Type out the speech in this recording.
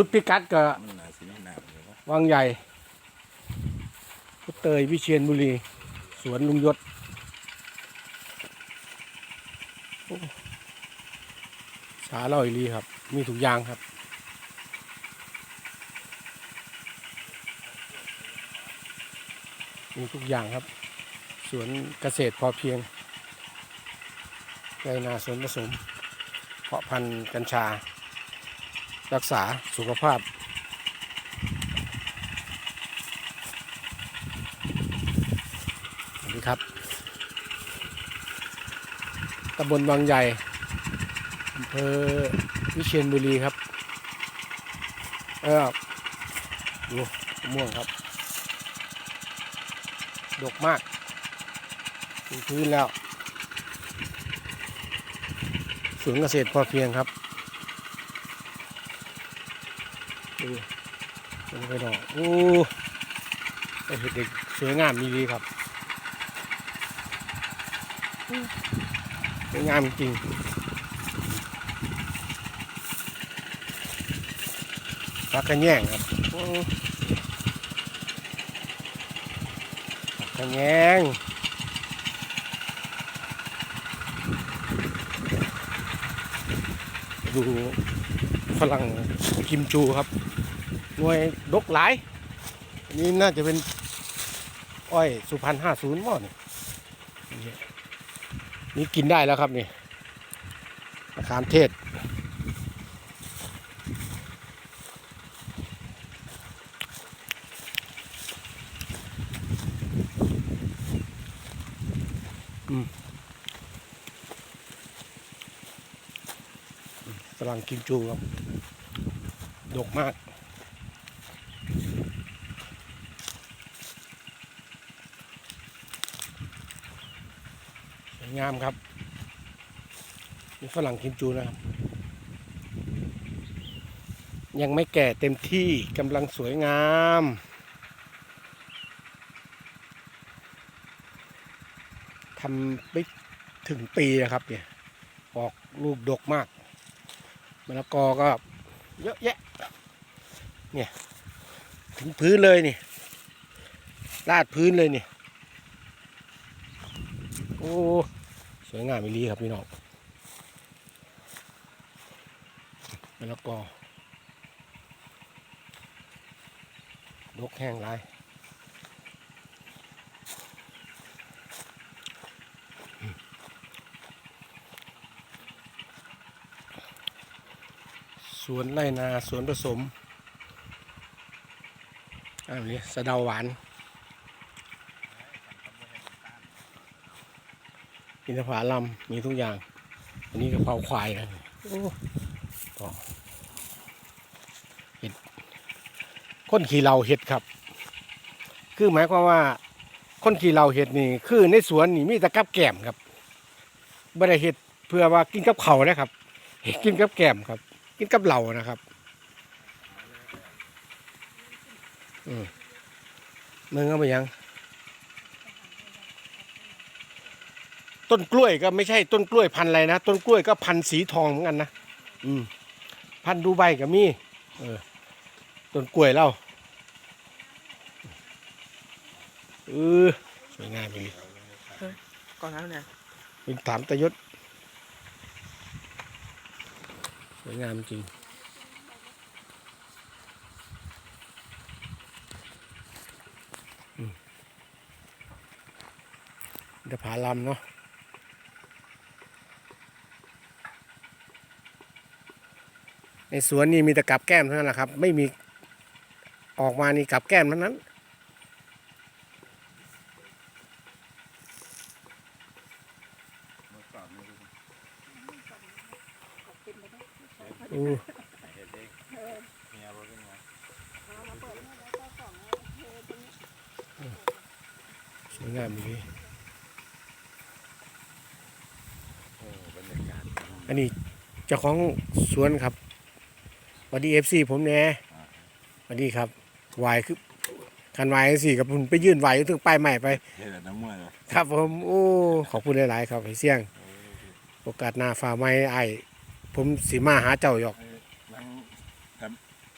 จุดพิกัดก็มันน่าสิมีน้ำอยู่วะวังใหญ่พุเตยวิเชียนบุรี สวนลุงยศโอ้สาเล่าอีหลีครับ มีทุกอย่างครับ มีทุกอย่างครับ สวนเกษตรพอเพียงไรนาสวนผสม เพาะพันธุ์กัญชา รักษาสุขภาพสวัสดีครับตำบลวังใหญ่อำเภอวิเชียรบุรีครับ เออดูมะม่วงครับ ดกมากถึงพื้นแล้วสวนเกษตรพอเพียงครับ ดูมันไปดอกโอ้ไอเห็ดเด็กสวยงามมีดีครับสวยงามจริงปักกระแย่งครับโอ้ปักกระแย่งดู ฝรั่งกิมจูครับหน่วยดกหลาย นี่น่าจะเป็นอ้อยสุพรรณห้าศูนย์บ่นี่นี่นี่กินได้แล้วครับนี่มะขามเทศ ฝรั่งกิมจูครับดกมาก สวยงามครับนี่ฝรั่งกิมจูนะครับ ยังไม่แก่เต็มที่กำลังสวยงามทำไม่ถึงปีนะครับเนี่ยออกลูกดกมาก มะละกอก็เยอะแยะ เนี่ย ถึงพื้นเลยนี่ลาดพื้นเลยนี่ โอ้ สวยงามอีลีครับพี่น้องมะละกอดกแห้งไร วนไรนาสวนผสมอันนี้สะเดาหวานอินทผลัมมีทุกอย่าง อันนี้กะเพราควายครับโอ้ต่อเห็ดคนขี่เราเห็ดครับ คือหมายความว่าคนขี่เราเห็ดนี่ คือในสวนนี่มีแต่กับแก้มครับไม่ได้เห็ดเพื่อว่ากินกับเขานะครับ เห็ดกินกับแก้มครับ กินกับเหล่านะครับอืมมึงเอาไปยัง ต้นกล้วยก็ไม่ใช่ต้นกล้วยพันธุ์อะไรนะ ต้นกล้วยก็พันธุ์สีทองเหมือนกันนะอืม พันธุ์ดูใบก็มีเออต้นกล้วยเล่าเออสวยงามไปเลยก่อนแล้วเนี่ยเป็นถามตะยศส วยงามจริง เดี๋ยวผาลำเนาะในสวนนี่มีแต่กับแก้มเท่านั้นแหละครับ ไม่มีออกมานี่กับแก้มเท่านั้น เมื่อก่อนนี่ อู้ เห็ดเองเมียบ่เป็นไง สวยงามดีโอ้บรรยากาศอันนี้เจ้าของสวนครับสวัสดีเอฟซีผมแน่สวัสดีครับวายคือการวายสี่กับผมไปยื่นวายอยู่ถึงป้ายใหม่ไปเห็ดแบบน้ำมันเหรอครับผม โอ้ ขอบคุณหลาย ๆ ครับไอ้เสี่ยง โอกาสหน้าฝ่าไม้ไอ้าย ผมสีมาหาเจ้าหยอก